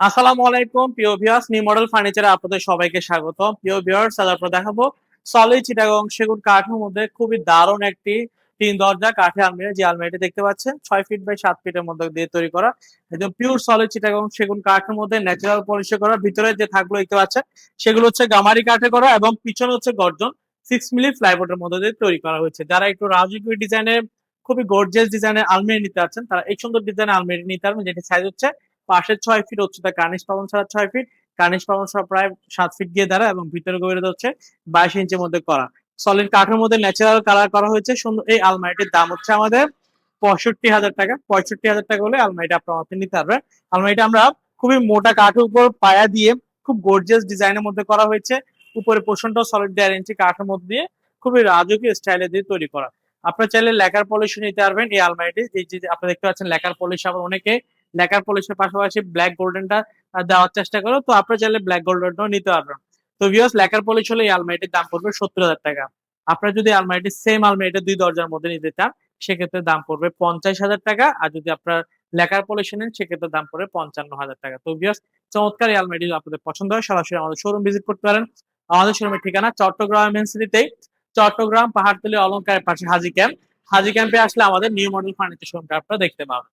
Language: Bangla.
আসসালামু আলাইকুম, প্রিয় ভিউয়ার্স নিউ মডেল ফার্নিচারে আপনাদের সবাইকে স্বাগত প্রিয় ভিউয়ার্স আজ আপনারা দেখাবো সলিড চিটাগং সেগুন কাঠের মধ্যে খুবই দারুণ একটি তিন দরজা, কাঠের আলমারি, যে আলমারিটি দেখতে পাচ্ছেন, ছয় ফিট বাই সাত ফিটের মধ্যে দিয়ে তৈরি করা। একদম পিওর সলিড চিটাগং সেগুন কাঠের মধ্যে ন্যাচারাল পলিশ করা। ভিতরে যে থাকগুলো দেখতে পাচ্ছেন, সেগুলো হচ্ছে গামারি কাঠে করা এবং পিছনে হচ্ছে গর্জন সিক্স মিলি ফ্লাইবোর্ডের মধ্যে দিয়ে তৈরি করা হয়েছে। যারা একটু রাজকীয় ডিজাইনের খুবই গর্জিয়াস ডিজাইনের আলমারি নিতে আছেন তারা এই সুন্দর ডিজাইনের আলমারি নিতে পারবেন, যেটি সাইজ হচ্ছে পাশের ছয় ফিট উচ্চতা কার্নিশ পাবন ছাড়া ছয় ফিট কার্নিশ পাবন প্রায় সাত ফিট গিয়ে দাঁড়া এবং ভিতরে গভীরতা হচ্ছে বাইশ ইঞ্চের মধ্যে করা। সলিড কাঠের মধ্যে ন্যাচারাল কালার করা হয়েছে। সুন্দর এই আলমারিটির দাম হচ্ছে আমাদের পঁয়ষট্টি হাজার টাকা। পঁয়ষট্টি হাজার টাকা হলে আলমারিটা আপনার হাতে নিতে পারবেন আলমারিটা আমরা খুবই মোটা কাঠের উপর পায়া দিয়ে খুব গর্জিয়াস ডিজাইনের মধ্যে করা হয়েছে। উপরে পোষণটাও সলিড দেড় ইঞ্চি কাঠের মধ্যে দিয়ে খুবই রাজকীয় স্টাইলে দিয়ে তৈরি করা। আপনার চাইলে লেকার পলিশ নিতে পারবেন এই আলমারিটি। এই যে আপনারা দেখতে পাচ্ছেন লেকার পলিশ আবার অনেকে লেকার পলিশের পাশাপাশি ব্ল্যাক গোল্ডেনটা দেওয়ার চেষ্টা করো তো আপনারা চাইলে ব্ল্যাক গোল্ডেনটাও নিতে পারবেন। তো ভিউয়ার্স লেকার পলিশ হলে এই আলমারিটির দাম পড়বে সত্তর হাজার টাকা। আপনারা যদি আলমারিটি সেম আলমারিটা দুই দরজার মধ্যে নিতে চান, সেক্ষেত্রে দাম পড়বে পঞ্চাশ হাজার টাকা। আর যদি আপনার লেকার পলিশ নেন, সেক্ষেত্রে দাম পড়বে পঞ্চান্ন হাজার টাকা। তো ভিউয়ার্স চমৎকার এই আলমারিটি আপনাদের পছন্দ হয়, সরাসরি আমাদের শোরুম ভিজিট করতে পারেন। আমাদের শোরুমের ঠিকানা চট্টগ্রাম এমএনসিটিতেই চট্টগ্রাম, পাহাড়তলি, অলঙ্কারের পাশে হাজি ক্যাম্প। হাজি ক্যাম্পে আসলে আমাদের নিউ মডেল ফার্নিচার শোরুমটা আপনারা দেখতে পাবেন।